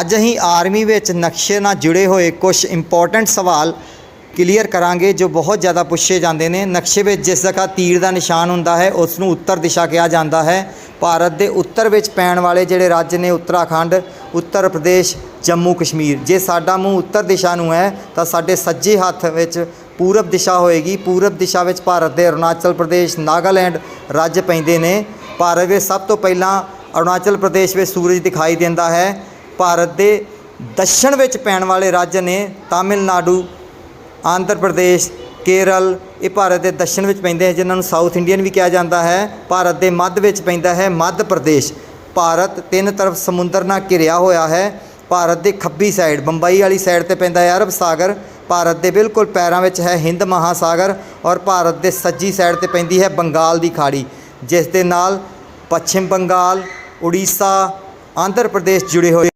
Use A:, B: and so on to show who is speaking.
A: ਅੱਜ ਅਸੀਂ ਆਰਮੀ ਵਿੱਚ ਨਕਸ਼ੇ ਨਾਲ ਜੁੜੇ ਹੋਏ ਕੁਝ ਇੰਪੋਰਟੈਂਟ ਸਵਾਲ ਕਲੀਅਰ ਕਰਾਂਗੇ ਜੋ ਬਹੁਤ ਜ਼ਿਆਦਾ ਪੁੱਛੇ ਜਾਂਦੇ ਨੇ। ਨਕਸ਼ੇ ਵਿੱਚ ਜਿਸ ਜਗ੍ਹਾ ਤੀਰ ਦਾ ਨਿਸ਼ਾਨ ਹੁੰਦਾ ਹੈ ਉਸ ਨੂੰ ਉੱਤਰ ਦਿਸ਼ਾ ਕਿਹਾ ਜਾਂਦਾ ਹੈ। ਭਾਰਤ ਦੇ ਉੱਤਰ ਵਿੱਚ ਪੈਣ ਵਾਲੇ ਜਿਹੜੇ ਰਾਜ ਨੇ ਉੱਤਰਾਖੰਡ, ਉੱਤਰ ਪ੍ਰਦੇਸ਼, ਜੰਮੂ ਕਸ਼ਮੀਰ। ਜੇ ਸਾਡਾ ਮੂੰਹ ਉੱਤਰ ਦਿਸ਼ਾ ਨੂੰ ਹੈ, ਤਾਂ ਸਾਡੇ ਸੱਜੇ ਹੱਥ ਵਿੱਚ ਪੂਰਬ ਦਿਸ਼ਾ ਹੋਏਗੀ। ਪੂਰਬ ਦਿਸ਼ਾ ਵਿੱਚ ਭਾਰਤ ਦੇ ਅਰੁਣਾਚਲ ਪ੍ਰਦੇਸ਼, ਨਾਗਾਲੈਂਡ ਰਾਜ ਪੈਂਦੇ ਨੇ। ਭਾਰਤ ਵਿੱਚ ਸਭ ਤੋਂ ਪਹਿਲਾਂ ਅਰੁਣਾਚਲ ਪ੍ਰਦੇਸ਼ ਵਿੱਚ ਸੂਰਜ ਦਿਖਾਈ ਦਿੰਦਾ ਹੈ। ਭਾਰਤ ਦੇ ਦੱਖਣ ਵਿੱਚ ਪੈਣ ਵਾਲੇ ਰਾਜ ਨੇ ਤਾਮਿਲਨਾਡੂ, ਆਂਧਰ ਪ੍ਰਦੇਸ਼, ਕੇਰਲ, ਇਹ ਭਾਰਤ ਦੇ ਦੱਖਣ ਵਿੱਚ ਪੈਂਦੇ ਹਨ ਜਿਨ੍ਹਾਂ ਨੂੰ ਸਾਊਥ ਇੰਡੀਅਨ ਵੀ ਕਿਹਾ ਜਾਂਦਾ ਹੈ। ਭਾਰਤ ਦੇ ਮੱਧ ਵਿੱਚ ਪੈਂਦਾ ਹੈ ਮੱਧ ਪ੍ਰਦੇਸ਼। ਭਾਰਤ ਤਿੰਨ ਤਰਫ ਸਮੁੰਦਰ ਨਾਲ ਘਿਰਿਆ ਹੋਇਆ ਹੈ। ਭਾਰਤ ਦੇ ਖੱਬੀ ਸਾਈਡ ਬੰਬਈ ਵਾਲੀ ਸਾਈਡ ਤੇ ਪੈਂਦਾ ਹੈ ਅਰਬ ਸਾਗਰ। ਭਾਰਤ ਦੇ ਬਿਲਕੁਲ ਪੈਰਾਂ ਵਿੱਚ ਹੈ ਹਿੰਦ ਮਹਾਸਾਗਰ ਔਰ ਭਾਰਤ ਦੇ ਸੱਜੀ ਸਾਈਡ ਤੇ ਪੈਂਦੀ ਹੈ ਬੰਗਾਲ ਦੀ ਖਾੜੀ, ਜਿਸ ਦੇ ਨਾਲ ਪੱਛਮ ਬੰਗਾਲ, ਉੜੀਸਾ, ਆਂਧਰ ਪ੍ਰਦੇਸ਼ ਜੁੜੇ ਹੋਏ